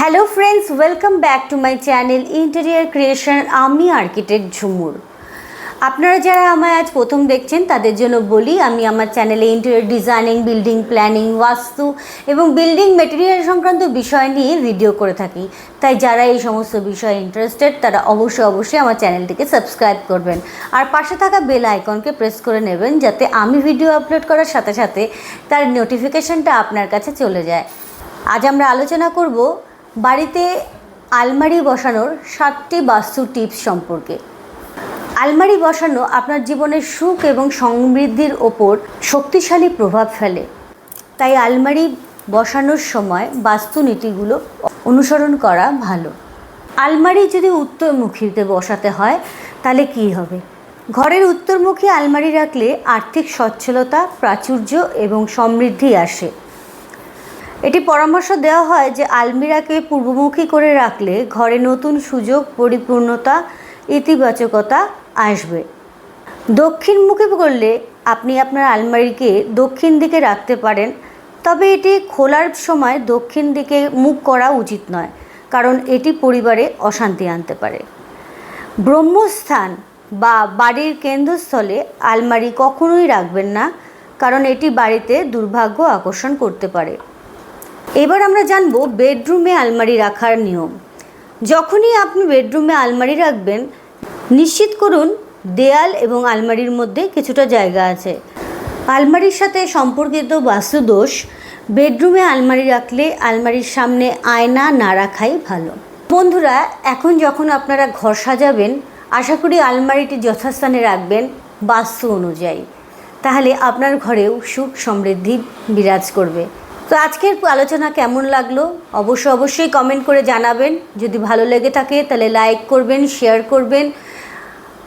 Hello friends welcome back to my channel interior creation আমি architect Jhumur. আপনারা যারা আমায় আজ প্রথম দেখছেন, তাদের জন্য বলি, আমি আমার চ্যানেলে ইন্টেরিয়ার ডিজাইনিং বিল্ডিং প্ল্যানিং বাস্তু এবং বিল্ডিং মেটেরিয়াল সংক্রান্ত বিষয় নিয়ে ভিডিও করে থাকি। তাই যারা এই সমস্ত বিষয়ে ইন্টারেস্টেড তারা অবশ্যই অবশ্যই আমার চ্যানেলটিকে সাবস্ক্রাইব করবেন। আর পাশে থাকা বেল আইকনকে প্রেস করে নেবেন, যাতে আমি ভিডিও আপলোড করার সাথে সাথে তার নোটিফিকেশনটা আপনার কাছে চলে যায়। আজ আমরা আলোচনা করব বাড়িতে আলমারি বসানোর সাতটি বাস্তু টিপস সম্পর্কে। আলমারি বসানো আপনার জীবনের সুখ এবং সমৃদ্ধির ওপর শক্তিশালী প্রভাব ফেলে। তাই আলমারি বসানোর সময় বাস্তু নীতিগুলো অনুসরণ করা ভালো। আলমারি যদি উত্তরমুখীতে বসাতে হয়, তাহলে কী হবে? ঘরের উত্তরমুখী আলমারি রাখলে আর্থিক সচ্ছলতা, প্রাচুর্য এবং সমৃদ্ধি আসে। এটি পরামর্শ দেওয়া হয় যে আলমিরাকে পূর্বমুখী করে রাখলে ঘরে নতুন সুযোগ, পরিপূর্ণতা, ইতিবাচকতা আসবে। দক্ষিণমুখী করলে আপনি আপনার আলমারিকে দক্ষিণ দিকে রাখতে পারেন, তবে এটি খোলার সময় দক্ষিণ দিকে মুখ করা উচিত নয়, কারণ এটি পরিবারে অশান্তি আনতে পারে। ব্রহ্মস্থান বা বাড়ির কেন্দ্রস্থলে আলমারি কখনোই রাখবেন না, কারণ এটি বাড়িতে দুর্ভাগ্য আকর্ষণ করতে পারে। এবার আমরা জানব বেডরুমে আলমারি রাখার নিয়ম। যখনই আপনি বেডরুমে আলমারি রাখবেন, নিশ্চিত করুন দেয়াল এবং আলমারির মধ্যে কিছুটা জায়গা আছে। আলমারির সাথে সম্পর্কিত বাস্তুদোষ, বেডরুমে আলমারি রাখলে আলমারির সামনে আয়না না রাখাই ভালো। বন্ধুরা, এখন যখন আপনারা ঘর সাজাবেন, আশা করি আলমারিটি যথাস্থানে রাখবেন বাস্তু অনুযায়ী। তাহলে আপনার ঘরেও সুখ সমৃদ্ধি বিরাজ করবে। তো আজকের আলোচনা কেমন লাগল? অবশ্যই অবশ্যই কমেন্ট করে জানাবেন। যদি ভালো লেগে থাকে, তাহলে লাইক করবেন শেয়ার করবেন।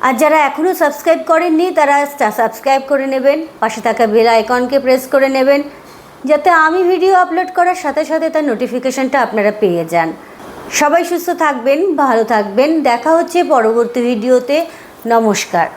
আর যারা এখনও সাবস্ক্রাইব করেননি, তারা সাবস্ক্রাইব করে নেবেন। পাশে থাকা বেল আইকনকে প্রেস করে নেবেন, যাতে আমি ভিডিও আপলোড করার সাথে সাথে তার নোটিফিকেশনটা আপনারা পেয়ে যান। সবাই সুস্থ থাকবেন, ভালো থাকবেন। দেখা হচ্ছে পরবর্তী ভিডিওতে নমস্কার।